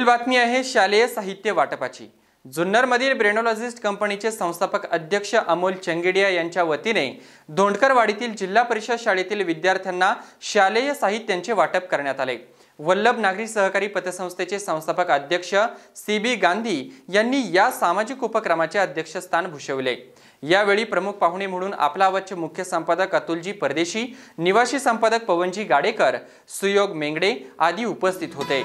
पुढील बातमी आहे शालेय साहित्य वाटपाची. जुन्नरमधील ब्रेनोलॉजिस्ट कंपनीचे संस्थापक अध्यक्ष अमोल चंगेडिया यांच्या वतीने धोंडकरवाडीतील जिल्हा परिषद शाळेतील विद्यार्थ्यांना शालेय साहित्यांचे वाटप करण्यात आले. वल्लभ नागरी सहकारी पतसंस्थेचे संस्थापक अध्यक्ष सी बी गांधी यांनी या सामाजिक उपक्रमाचे अध्यक्षस्थान भूषवले. यावेळी प्रमुख पाहुणे म्हणून आपला आवाजचे मुख्य संपादक अतुलजी परदेशी निवासी संपादक पवनजी गाडेकर सुयोग मेंगडे आदी उपस्थित होते.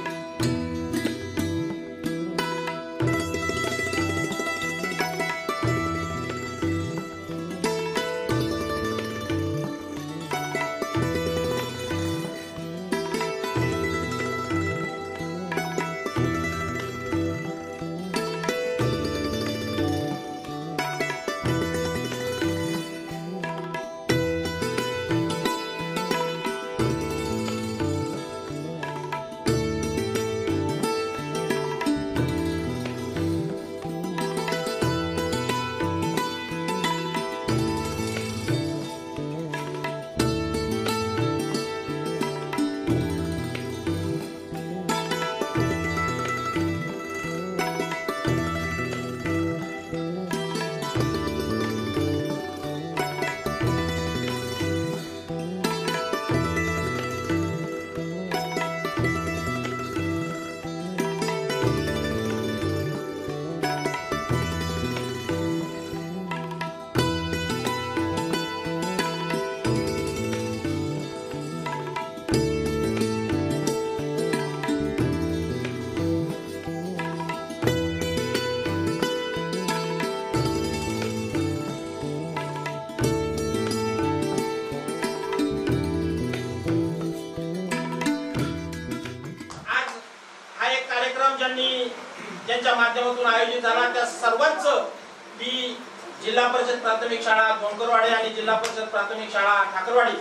जिल्हा परिषद प्राथमिक शाळा गोंकरवाडी आणि जिल्हा परिषद प्राथमिक शाळा ठाकरवाडी.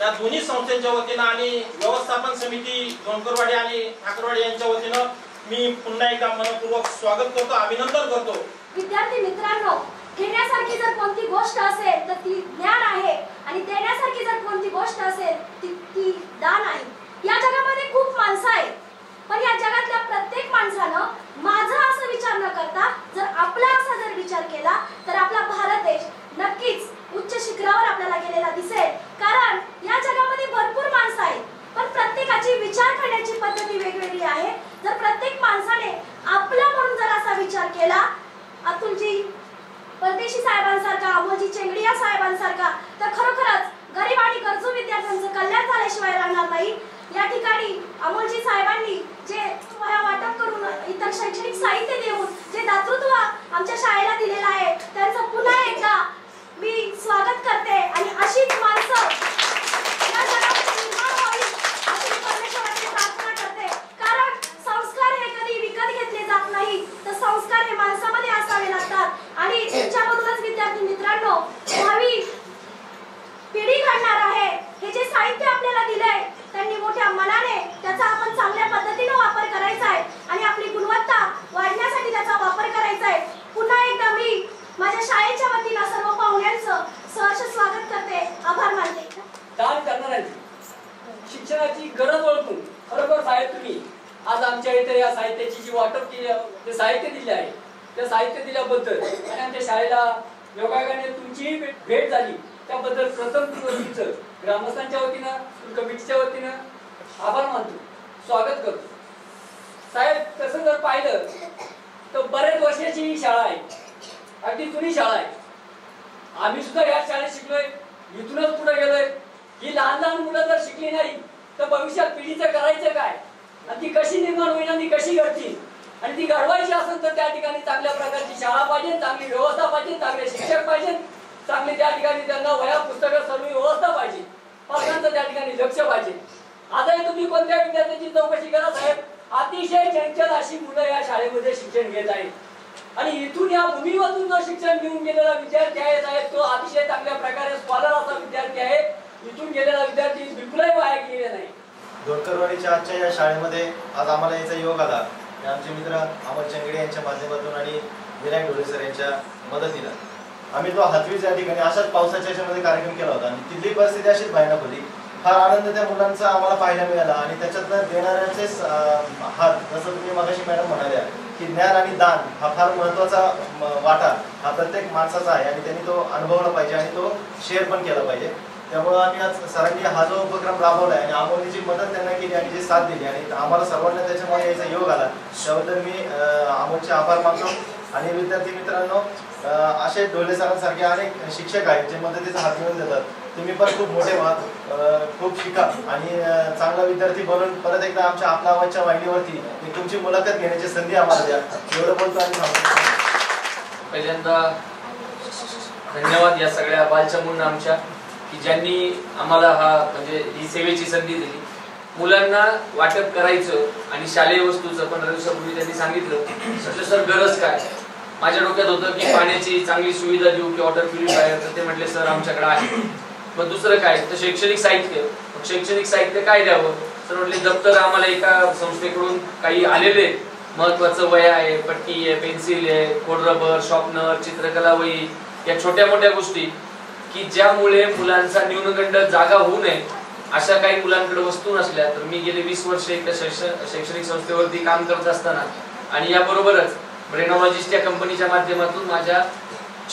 या दोन्ही संस्थांच्या वतीनं आणि व्यवस्थापन समिती गोंकरवाडी आणि ठाकरवाडी यांच्या वतीनं मी पुन्हा एकदा मनपूर्वक स्वागत करतो अभिनंदन करतो. विद्यार्थी मित्रांनो घेण्यासारखी जर कोणती गोष्ट असेल तर ती ज्ञान आहे. आणि देण्यासारखी जर कोणती गोष्ट असेल ती ती दान आहे. या जगामध्ये खूप माणसं आहेत. पण या जगातल्या प्रत्येक माणसानं माझा असं विचार न करता जर आपला असा जर विचार केला तर आपला भारत देश नक्कीच उच्च शिखरावर आपल्याला गेलेला दिसेल. कारण या जगामध्ये भरपूर माणसं आहेत पण प्रत्येकाची विचार करण्याची पद्धती वेगवेगळी आहे. जर प्रत्येक माणसाने आपला म्हणून जर असा विचार केला अतुलजी परदेशी साहेबांसारखा अमोलजी चेंगडिया साहेबांसारखा तर खरोखरच गरीब आणि गरजू विद्यार्थ्यांचं कल्याण झाल्याशिवाय राहणार नाही. या ठिकाणी अमोलजी साहेबांनी जे वह्या वाटप करून इतर शैक्षणिक साहित्य देऊन जे दातृत्व आमच्या शाळेला दिलेलं आहे त्यांचं पुन्हा एकदा मी स्वागत करते आणि अशीच माणसं या जगामध्ये निर्माण व्हावी अशी परमेश्वराची प्रार्थना करते कारण संस्कार हे कधी विकत घेतले जात नाही तर संस्कार हे माणसामध्ये असावे लागतात आणि त्यांच्यामधूनच विद्यार्थी मित्रांनो भावी पिढी घडणार आहे हे जे साहित्य आपल्याला दिलंय त्यांनी मोठ्या मनाने त्याचा आपण चांगल्या पद्धतीने वापर करायचा आहे आणि आपली गुणवत्ता वाढण्यासाठी त्याचा वापर करायचा आहे पुन्हा एकदा मी माझ्या शाळेच्या वतीनं सर्व पाहुण्यांचं सहर्ष स्वागत करते आभार मानते दान करणाऱ्यांची शिक्षणाची गरज ओळखून खरोखर साहेब तुम्ही आज आमच्या इथे या साहित्याची जी वाटप केली जे साहित्य दिले आहे त्या साहित्य दिल्याबद्दल आणि आमच्या शाळेला योगायोगाने तुमचीही भेट- भेट झाली तर प्रथम तुमचं ग्रामस्थांच्या वतीनं कमिटीच्या वतीनं आभार मानतो. स्वागत करतो. साहेब तसं जर पाहिलं तर बरेच वर्षाची ही शाळा आहे. अगदी जुनी शाळा आहे. आम्ही सुद्धा या शाळेत शिकलोय. इथूनच पुढे गेलोय. ही लहान लहान मुलं जर शिकली नाही तर भविष्यात पिढीचं करायचं काय? आणि ती कशी निर्माण होईल आणि ती कशी घडतील? आणि ती घडवायची असेल तर त्या ठिकाणी चांगल्या प्रकारची शाळा पाहिजे चांगली व्यवस्था पाहिजे चांगले शिक्षक पाहिजे चांगली त्या ठिकाणी त्यांना वया पुस्तकं सर्व व्यवस्था पाहिजे. पालकांचं त्या ठिकाणी लक्ष पाहिजे. आताही तुम्ही कोणत्या विद्यार्थ्याची चौकशी करा साहेब? अतिशय चंचल अशी मुलं या शाळेमध्ये शिक्षण घेत आहेत. आणि इथून या भूमीमधून जो शिक्षण घेऊन गेलेला विद्यार्थी आहे साहेब तो अतिशय चांगल्या प्रकारे स्कॉलर असा विद्यार्थी आहे. इथून गेलेला विद्यार्थी बिलकुलही वाया गेले नाही. दोडकरवाडीच्या आजच्या या शाळेमध्ये आज आम्हाला याचा योग आला. आमचे मित्र अमर चंगडे यांच्या माध्यमातून आणि विनायक ढोले सर यांच्या मदतीनं. आम्ही तो हातवीच या ठिकाणी अशाच पावसाच्या याच्यामध्ये कार्यक्रम केला होता. आणि तिथली परिस्थिती अशीच भयानक होती. फार आनंद त्या मुलांचा आम्हाला पाहायला मिळाला आणि त्याच्यातनं देणाऱ्यांचेच हात जसं तुम्ही मगाशी मॅडम म्हणाल्या की ज्ञान आणि दान हा फार महत्त्वाचा म- वाटा हा प्रत्येक माणसाचा आहे आणि त्यांनी तो अनुभवला पाहिजे आणि तो शेअर पण केला पाहिजे. त्यामुळं आम्ही आज सरांनी हा जो उपक्रम राबवला आहे आणि आम्हाला जी मदत त्यांना केली आणि जी साथ दिली आणि आम्हाला सर्वांना त्याच्यामुळे यायचा योग आला. त्याबद्दल मी अं, अमोलचे आभार मानतो. आणि विद्यार्थी मित्रांनो असे ढोले सरांसारखे अनेक शिक्षक आहेत जे मदतीचा हात घेऊन देतात. तुम्ही पण खूप मोठे व्हा खूप शिका. आणि चांगला विद्यार्थी बनून परत एकदा आमच्या आपला आवाजच्या वाहिनीवरती तुमची मुलाखत घेण्याची संधी आम्हाला द्या. एवढं बोलतो आणि पहिल्यांदा धन्यवाद या सगळ्या बालचमूंना आमच्या की ज्यांनी आम्हाला हा म्हणजे ही सेवेची संधी दिली. मुलांना वाटप करायचं आणि शालेय वस्तूचं पंधरा दिवसापूर्वी त्यांनी सांगितलं म्हटलं सर गरज काय? माझ्या डोक्यात होतं की पाण्याची चांगली सुविधा देऊ की वॉटर प्युरिफायर तर ते म्हटले सर आमच्याकडे आहे. मग दुसरं काय? तर शैक्षणिक साहित्य. मग शैक्षणिक साहित्य काय द्यावं? सर म्हटले दप्तर आम्हाला एका संस्थेकडून काही आलेले. महत्वाचं वया आहे पट्टी आहे पेन्सिल आहे खोड रबर शॉर्पनर चित्रकला वही या छोट्या मोठ्या गोष्टी की ज्यामुळे मुलांचा न्यूनगंड जागा होऊ नये. अशा काही मुलांकडे वस्तू नसल्या तर मी गेले वीस वर्ष एका शैक्ष- शैक्षणिक संस्थेवरती काम करत असताना आणि याबरोबरच ब्रेनॉलॉजिस्ट या कंपनीच्या माध्यमातून माझ्या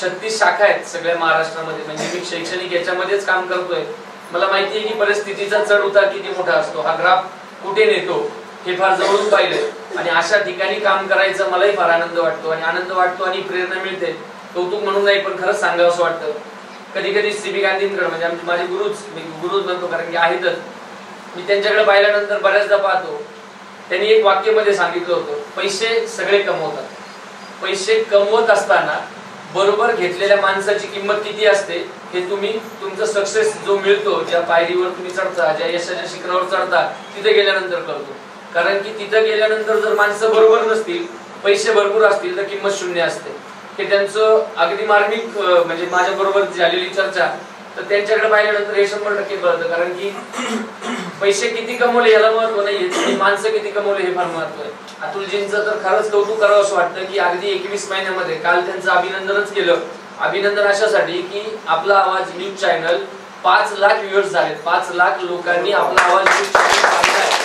छत्तीस शाखा आहेत सगळ्या महाराष्ट्रामध्ये. म्हणजे मी शैक्षणिक याच्यामध्येच काम करतोय. मला माहिती आहे की परिस्थितीचा चढ उतार किती मोठा असतो. हा ग्राफ कुठे नेतो हे फार जवळून पाहिलंय. आणि अशा ठिकाणी काम करायचं मलाही फार आनंद वाटतो. आणि आनंद वाटतो आणि प्रेरणा मिळते. कौतुक म्हणून नाही पण खरंच सांगावं असं वाटतं. कधी कधी सी बी गांधींकडे म्हणजे आमचे माझे गुरुच मी गुरुच म्हणतो कारण की आहेतच. मी त्यांच्याकडे पाहिल्यानंतर बऱ्याचदा पाहतो. त्यांनी एक वाक्यमध्ये सांगितलं होतं पैसे सगळे कमवतात. पैसे कमवत असताना बरोबर घेतलेल्या माणसाची किंमत किती असते हे तुम्ही तुमचा सक्सेस जो मिळतो ज्या पायरीवर तुम्ही चढता ज्या यशाच्या शिखरावर चढता तिथे गेल्यानंतर करतो कारण की तिथं गेल्यानंतर जर माणसं बरोबर नसतील पैसे भरपूर असतील तर किंमत शून्य असते. हे त्यांचं अगदी मार्मिक म्हणजे माझ्या बरोबर झालेली चर्चा तर त्यांच्याकडे पाहिल्यानंतर हे शंभर टक्के कळतं. कारण की पैसे किती कमवले याला महत्त्व नाहीये. माणसं किती कमवले हे फार महत्त्व आहे. अतुलजींचं तर खरंच कौतुक करावं असं वाटतं की अगदी एकवीस महिन्यामध्ये काल त्यांचं अभिनंदनच केलं. अभिनंदन अशासाठी की आपला आवाज न्यूज चॅनल पाच लाख व्ह्युअर्स झाले पाच लाख लोकांनी आपला आवाज न्यूज चॅनल आहे.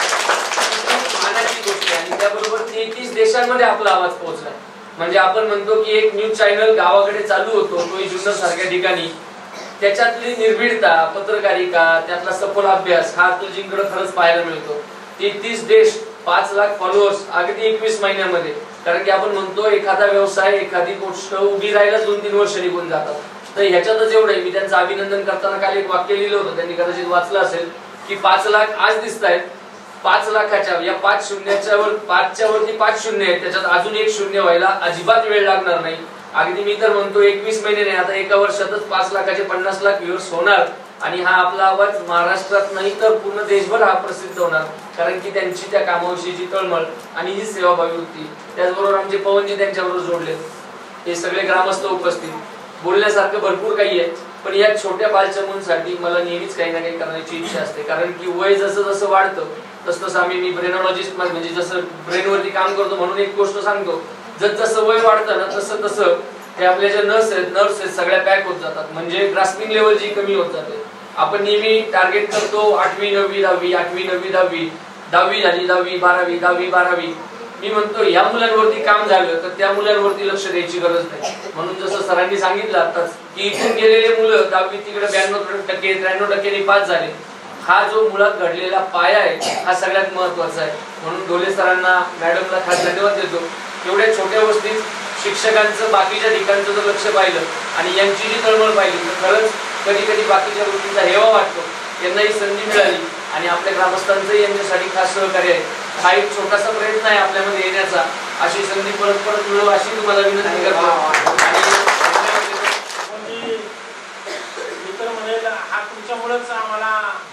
त्याबरोबर तेहतीस देशांमध्ये आपला आवाज पोहोचलाय म्हणजे आपण म्हणतो की एक न्यूज चॅनल गावाकडे चालू होतो. तो जुन्नर सारख्या ठिकाणी. त्याच्यातली निर्भीडता पत्रकारिता त्यातला सखोल अभ्यास हा तुझीकडे खरंच पाहायला मिळतो. तेहतीस देश पाच लाख फॉलोअर्स अगदी एकवीस महिन्यामध्ये. कारण की आपण म्हणतो एखादा व्यवसाय एखादी गोष्ट उभी राहायला दोन तीन वर्ष निघून जातात. तर ह्याच्यातच एवढं मी त्यांचं अभिनंदन करताना काल एक वाक्य लिहिलं होतं. त्यांनी कदाचित वाचलं असेल की पाच लाख आज दिसत आहेत पाच लाखाच्या या पाच शून्याच्या वर पाचच्या वरती पाच शून्य आहेत. त्याच्यात अजून एक शून्य व्हायला अजिबात वेळ लागणार नाही. अगदी मी तर म्हणतो एकवीस महिने नाही आता एका वर्षातच पाच लाखाचे पन्नास लाख व्ह्यूअर्स होणार. आणि हा आपला आवाज महाराष्ट्रात नाही तर पूर्ण देशभर हा प्रसिद्ध होणार. कारण की त्यांची त्या कामाविषयीची तळमळ आणि ही सेवाभावी होती. त्याचबरोबर आमचे पवनजी त्यांच्याबरोबर जोडले. हे सगळे ग्रामस्थ उपस्थित. बोलण्यासारखं भरपूर काही आहे पण या छोट्या बालचमूंसाठी मला नेहमीच काही ना काही करण्याची इच्छा असते. कारण की वय जसं जसं वाढतं तसं तसं आम्ही मी ब्रेनॉलॉजिस्ट म्हणजे जसं ब्रेनवरती काम करतो म्हणून एक गोष्ट सांगतो जस जसं वय वाढतं ना तसं तसं हे आपल्या ज्या नर्स आहेत नर्स आहेत सगळ्या पॅक होत जातात. म्हणजे ग्रास्पिंग लेवल जी कमी होत जाते. आपण नेहमी टार्गेट करतो आठवी नववी दहावी आठवी नववी दहावी. दहावी झाली दहावी बारावी दहावी बारावी. मी म्हणतो या मुलांवरती काम झालं तर त्या मुलांवरती लक्ष द्यायची गरज नाही. म्हणून जसं सरांनी सांगितलं आताच की इथून गेलेले मुलं दहावी तिकडे ब्याण्णव टक्के त्र्याण्णव टक्क्यांनी पास झाले. हा जो मुळात घडलेला पाया आहे हा सगळ्यात महत्त्वाचा आहे. म्हणून डोले सरांना मॅडमला खास धन्यवाद देतो. एवढ्या छोट्या वस्तीत शिक्षकांचं बाकीच्या ठिकाणचं जर लक्ष पाहिलं आणि यांची जी तळमळ पाहिली तर खरंच कधी कधी बाकीच्या गोष्टींचा हेवा वाटतो. यांनाही संधी मिळाली आणि आपल्या ग्रामस्थांचंही यांच्यासाठी खास सहकार्य आहे. हा एक छोटासा प्रयत्न आहे आपल्यामध्ये येण्याचा. अशी संधी परत परत मिळव अशी तुम्हाला विनंती करतो. आणि म्हणजे हा तुमच्यामुळेच आम्हाला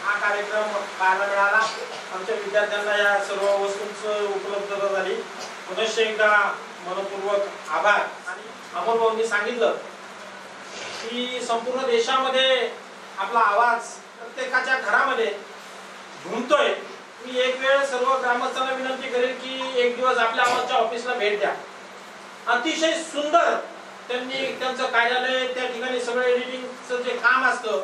हा कार्यक्रम पाहायला मिळाला. आमच्या विद्यार्थ्यांना या सर्व वस्तूंचं उपलब्धता झाली. पुनश्च एकदा मनपूर्वक आभार. आणि अमोल भाऊंनी सांगितलं की संपूर्ण देशामध्ये आपला आवाज प्रत्येकाच्या घरामध्ये घुमतोय मी एक वेळ सर्व ग्रामस्थांना विनंती करेल की एक दिवस आपल्या आवाजच्या ऑफिसला भेट द्या. अतिशय सुंदर त्यांनी त्यांचं कार्यालय त्या ठिकाणी सगळं एडिटिंगचं जे काम असतं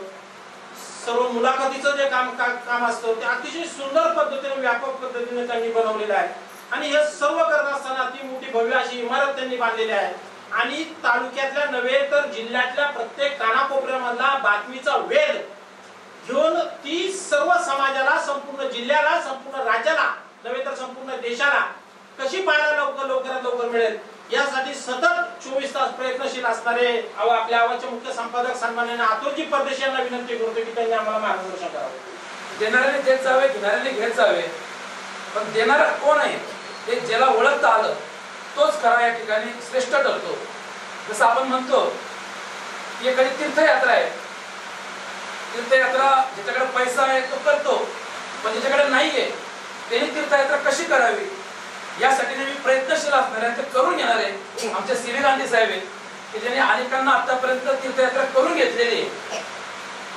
सर्व मुलाखतीचं जे काम का, काम असतं ते अतिशय सुंदर पद्धतीने व्यापक पद्धतीने त्यांनी बनवलेलं आहे. आणि हे सर्व करत असताना ती मोठी भव्य अशी इमारत त्यांनी बांधलेली आहे. आणि तालुक्यातल्या नव्हे तर जिल्ह्यातल्या प्रत्येक कानाकोपऱ्यामधला बातमीचा वेध घेऊन ती सर्व समाजाला संपूर्ण जिल्ह्याला संपूर्ण राज्याला नव्हे तर संपूर्ण देशाला कशी पाहायला लवकर लवकरात लवकर मिळेल? यासाठी सतत चोवीस तास प्रयत्नशील असणारे आपल्या आवाजचे मुख्य संपादक सन्मान्य आतुरजी परदेशी यांना विनंती करतो की त्यांनी आम्हाला मार्गदर्शन करावं. देणाऱ्याने देत जावे घेणाऱ्याने घेत जावे. पण देणारा कोण आहे? हे ज्याला ओळखता आलं तोच खरा या ठिकाणी श्रेष्ठ ठरतो. जसं आपण म्हणतो की एखादी तीर्थयात्रा आहे. तीर्थयात्रा ज्याच्याकडे पैसा आहे तो करतो पण ज्याच्याकडे नाहीये त्यांनी तीर्थयात्रा कशी करावी? यासाठी नेहमी प्रयत्नशील असणार आहे ते करून घेणार आहे आमचे सी व्ही गांधी साहेब आहेत की ज्यांनी अनेकांना आतापर्यंत तीर्थयात्रा करून घेतलेली आहे.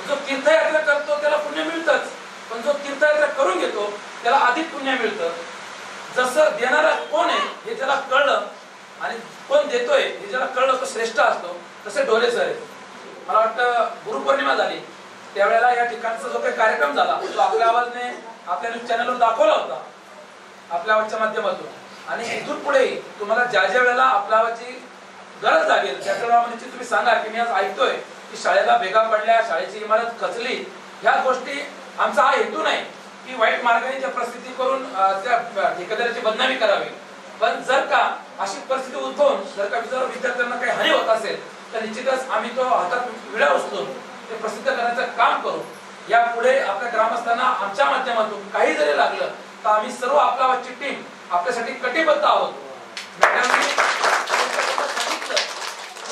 जो तीर्थयात्रा करतो त्याला पुण्य मिळतच पण जो तीर्थयात्रा करून घेतो त्याला अधिक पुण्य मिळतं. जसं देणारा कोण आहे हे त्याला कळलं आणि कोण देतोय हे ज्याला कळलं तो श्रेष्ठ असतो तसे डोले सर आहेत. मला वाटतं गुरुपौर्णिमा झाली. त्यावेळेला या ठिकाणचा जो काही कार्यक्रम झाला तो आपल्या आवाजने आपल्या न्यूज चॅनलवर दाखवला होता आपल्या आवाजच्या माध्यमातून. आणि इथून पुढे तुम्हाला ज्या ज्या वेळेला आपल्या आवाजची गरज लागेल त्या प्रमाणे तुम्ही सांगा की मी आज ऐकतोय की शाळेला भेगा पडल्या शाळेची इमारत खचली. ह्या गोष्टी आमचा हा हेतू नाही. की वाईट मार्गाने त्या परिस्थिती करून त्या ठेकेदाराची बदनामी करावी. पण जर का अशी परिस्थिती उद्भवून जर का विचार विद्यार्थ्यांना काही हानी होत असेल तर निश्चितच आम्ही तो हातात विळा उचलून ते प्रसिद्ध करण्याचं काम करू. यापुढे आपल्या ग्रामस्थांना आमच्या माध्यमातून काही जरी लागलं तर आम्ही सर्व आपला आवाजची टीम आपल्यासाठी कटिबद्ध आहोत.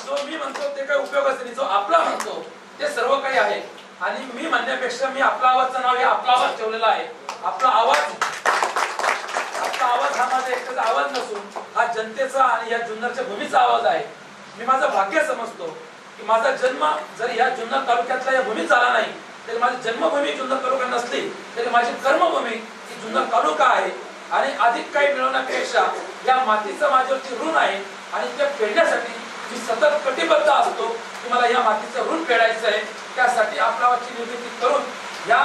जो मी म्हणतो ते काही उपयोग असेल जो आपला म्हणतो ते सर्व काही आहे. आणि मी म्हणण्यापेक्षा मी आपला आवाजचं नाव हे आपला आवाज ठेवलेला आहे. आपला आवाज आपला आवाज हा माझा एकट्याचा आवाज नसून हा जनतेचा आणि या जुन्नरच्या भूमीचा आवाज आहे. मी माझं भाग्य समजतो की माझा जन्म जर या जुन्नर तालुक्यातला या भूमीत झाला नाही तरी माझी जन्मभूमी जुन्नर तालुका नसली तरी माझी कर्मभूमी ही जुन्नर तालुका आहे. आणि अधिक काही मिळवण्यापेक्षा या मातीचं माझ्यावरची ऋण आहे आणि ते फेडण्यासाठी मी सतत कटिबद्ध असतो की मला या मातीचं ऋण फेडायचं आहे. त्यासाठी आपलावाची निर्मिती करून या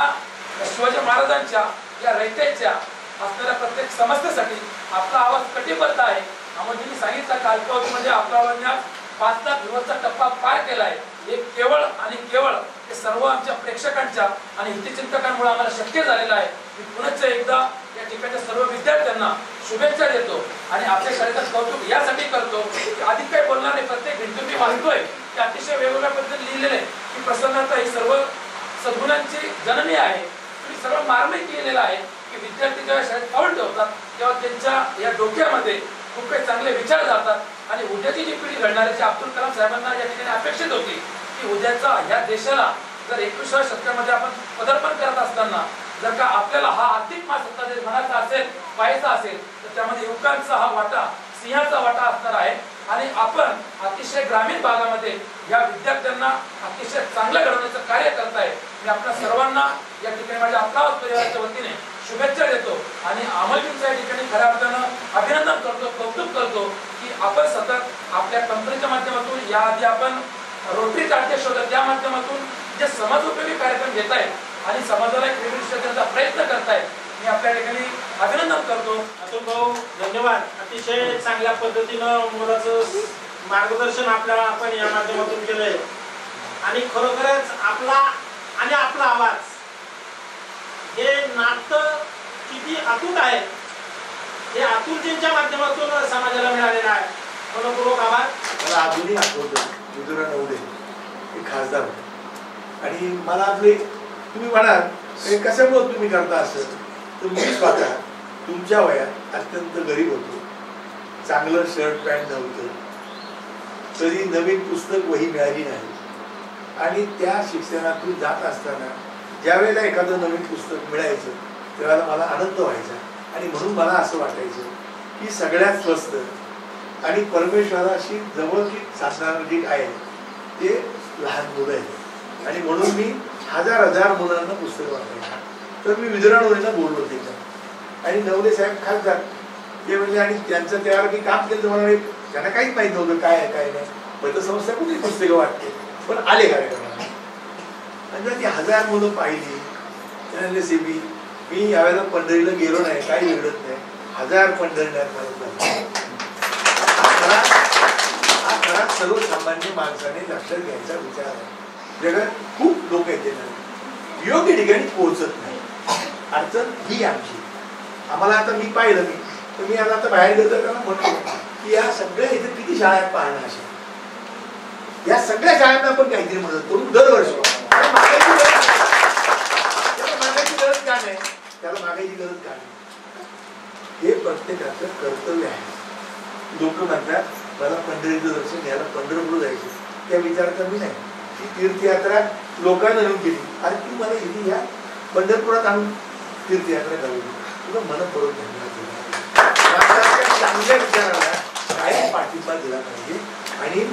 शिवाजी महाराजांच्या या रयतेच्या असणाऱ्या प्रत्येक समस्येसाठी आपला आवाज कटिबद्ध आहे. अमोलजींनी सांगितलं की म्हणजे आपला पाच लाख दिवसचा टप्पा पार केलाय हे केवळ आणि केवळ हे सर्व आमच्या प्रेक्षकांच्या आणि हितचिंतकांमुळे आम्हाला शक्य झालेलं आहे. मी पुनश्च एकदा या ठिकाणच्या सर्व विद्यार्थ्यांना शुभेच्छा देतो. आणि आपल्या शाळेचं कौतुक यासाठी करतो की अधिक काही बोलणार नाही प्रत्येक भिंतू मी मानतोय की अतिशय वेगवेगळ्या पद्धतीने लिहिलेलं आहे. की प्रसन्नता ही सर्व सद्गुणांची जननी आहे. तुम्ही सर्व मार्मिक केलेलं आहे की विद्यार्थी जेव्हा शाळेत पाऊल ठेवतात तेव्हा त्यांच्या या डोक्यामध्ये खूप काही चांगले विचार जातात. आणि उद्याची जी पिढी घडणार आहे अब्दुल कलाम साहेबांना या ठिकाणी अपेक्षित होती की उद्याचा या देशाला जर एकविसाव्या शतकामध्ये आपण पदार्पण करत असताना जर का आपल्याला हा आर्थिक महासत्ता जर म्हणायचा असेल पाहायचा असेल त्यामध्ये युवकांचा हा वाटा सिंहाचा वाटा असणार आहे. आणि आपण अतिशय ग्रामीण भागामध्ये या विद्यार्थ्यांना अतिशय चांगलं घडवण्याचं कार्य करताय. मी आपल्या सर्वांना या ठिकाणी माझ्या अमरावत परिवाराच्या वतीने शुभेच्छा देतो आणि अमलजींच्या या ठिकाणी खऱ्या अर्थानं अभिनंदन करतो कौतुक करतो की आपण सतत आपल्या कंपनीच्या माध्यमातून याआधी आपण रोटरी चार्टे शोधत त्या माध्यमातून जे समाजोपयोगी कार्यक्रम घेत आहेत आणि समाजाला एक वेगळी त्यांचा प्रयत्न करतायत मी आपल्या ठिकाणी अभिनंदन करतो. अतुल भाऊ धन्यवाद. अतिशय चांगल्या पद्धतीनं मुलाचं मार्गदर्शन आपल्याला आपण या माध्यमातून केलंय. आणि खरोखरच आपला आणि आपला आवाज हे नातं किती अतूट आहे. हे अतुलजींच्या माध्यमातून समाजाला मिळालेलं आहे. मनपूर्वक आभार. मला अजूनही आठवतं विदुरा नवडे हे खासदार होते. आणि मला आपले तुम्ही म्हणाल हे कशामुळे तुम्ही करता असं? तर मी स्वतः तुमच्या वयात अत्यंत गरीब होतो. चांगलं शर्ट पॅन्ट नव्हतं. कधी नवीन पुस्तक वही मिळाली नाही. आणि त्या शिक्षणातून जात असताना ज्यावेळेला एखादं नवीन पुस्तक मिळायचं त्यावेळेला मला आनंद व्हायचा. आणि म्हणून मला असं वाटायचं की सगळ्यात स्वस्त आणि परमेश्वराशी जवळची साधणारं जे आहे ते लहान मुलं आहेत. आणि म्हणून मी हजार हजार मुलांना पुस्तक वाचायचं. तर मी विदुराणवरीला बोललो त्याच्यात आणि नवले साहेब खासदार ते म्हणजे आणि त्यांचं त्यावर मी काम केलं तर मला त्यांना काहीच माहीत नव्हतं काय आहे काय नाही. पतसंस्था कुठे पुस्तकं वाटते? पण आले कार्यक्रमाला आणि जर ती हजार मुलं पाहिली त्यानंतर सेबी मी यावेळेला पंढरीला गेलो नाही काही बिघडत नाही. हजार पंढरीनाथ हा खरा सर्वसामान्य माणसाने लक्षात घ्यायचा विचार आहे. जगात खूप लोक आहेत. योग्य ठिकाणी पोहोचत नाही. अडचण ही आमची. आम्हाला आता मी पाहिलं मी. तर मी आता बाहेर गेलो का म्हणतो की या सगळ्या इथे किती शाळा आहेत पाहणं अशा? या सगळ्या शाळांना आपण काहीतरी मदत करू दरवर्षी. त्याला मागायची गरज गरज का नाही? त्याला मागायची गरज का नाही? हे प्रत्येकाचं कर्तव्य आहे. लोक म्हणतात मला पंढरीचं दर्शन घ्यायला पंढरपूर जायचं. त्या विचाराचा मी नाही. ती तीर्थयात्रा लोकांना नेऊन केली. अरे तू मला इथे या पंढरपुरात आणून तीर्थयात्रा जाऊ तुला मन धन्यवाद दिला चांगल्या विचाराला काही पाठिंबा दिला पाहिजे आणि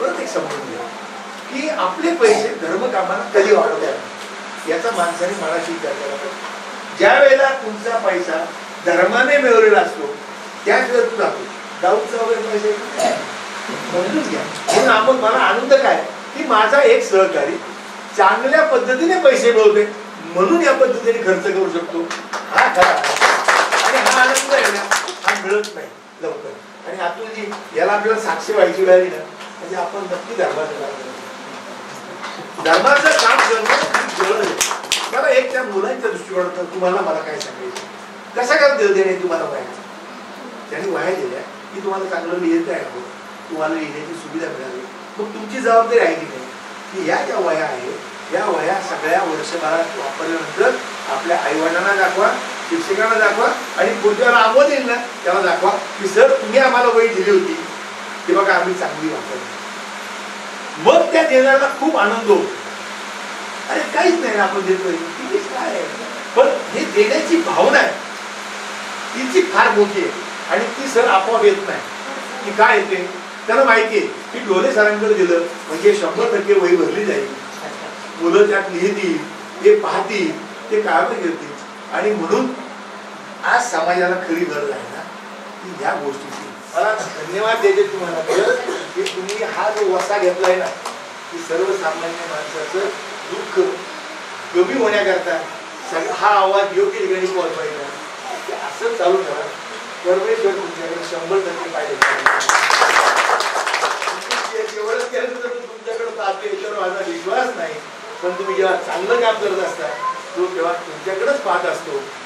परत एक समजून घ्या की आपले पैसे धर्मकामाला कधी वाढवल्या याचा माणसाने मनाशी विचार केला पाहिजे. ज्या वेळेला तुमचा पैसा धर्माने मिळवलेला असतो त्याच वेळेला तू जातो. दाऊदचा वगैरे पैसे समजून घ्या. म्हणून आपण मला आनंद काय? की माझा एक सहकारी चांगल्या पद्धतीने पैसे मिळवते म्हणून या पद्धतीने खर्च करू शकतो. हा खरा. आणि हा आनंद आहे ना हा मिळत नाही लवकर. आणि अतुलजी याला आपल्याला साक्षी व्हायची वेळ ना म्हणजे आपण नक्की धर्माचं काम धर्माचं काम करणं ही गरज आहे. मला एक त्या मुलांच्या दृष्टिकोनातून तुम्हाला मला काय सांगायचं? कसा काय देव देणे तुम्हाला व्हायचं? त्यांनी वाया दिल्या की तुम्हाला चांगलं लिहिता यावं तुम्हाला लिहिण्याची सुविधा मिळाली मग तुमची जबाबदारी आहे की नाही? की या ज्या वया आहेत या वया सगळ्या वर्षभरात वापरल्यानंतर आपल्या आईवडिलांना दाखवा शिक्षकांना दाखवा आणि पुढच्या वेळेला येईल ना त्याला दाखवा की सर तुम्ही आम्हाला वही दिली होती. ते बघा आम्ही चांगली वापरली. मग त्या देणाऱ्याला खूप आनंद होतो. अरे काहीच नाही ना आपण देतोय. कितीच काय? आहे पण हे देण्याची भावना आहे. तिची फार मोठी आहे. आणि ती सर आपोआप येत नाही. की काय येते? त्याला माहिती आहे. की डोले सरांकडे दिलं. म्हणजे शंभर टक्के वही भरली जाईल. मुलं त्यात लिहितील ते पाहतील ते काळात घेतील आणि म्हणून आज समाजाला खरी गरज आहे ना की ह्या गोष्टीची. मला धन्यवाद द्यायचे तुम्हाला. की तुम्ही हा जो वसा घेतलाय ना की सर्वसामान्य माणसाचं दुःख कमी होण्याकरता सग हा आवाज योग्य ठिकाणी पोहोचवायचा ते असं चालू ठेवा परमेश्वर तुमच्याकडे शंभर टक्के पाहिजे. एवढंच केलं तर तुमच्याकडे पाहतो याच्यावर माझा विश्वास नाही. पण तुम्ही जेव्हा चांगलं काम करत असता तो तेव्हा तुमच्याकडेच पाहत असतो.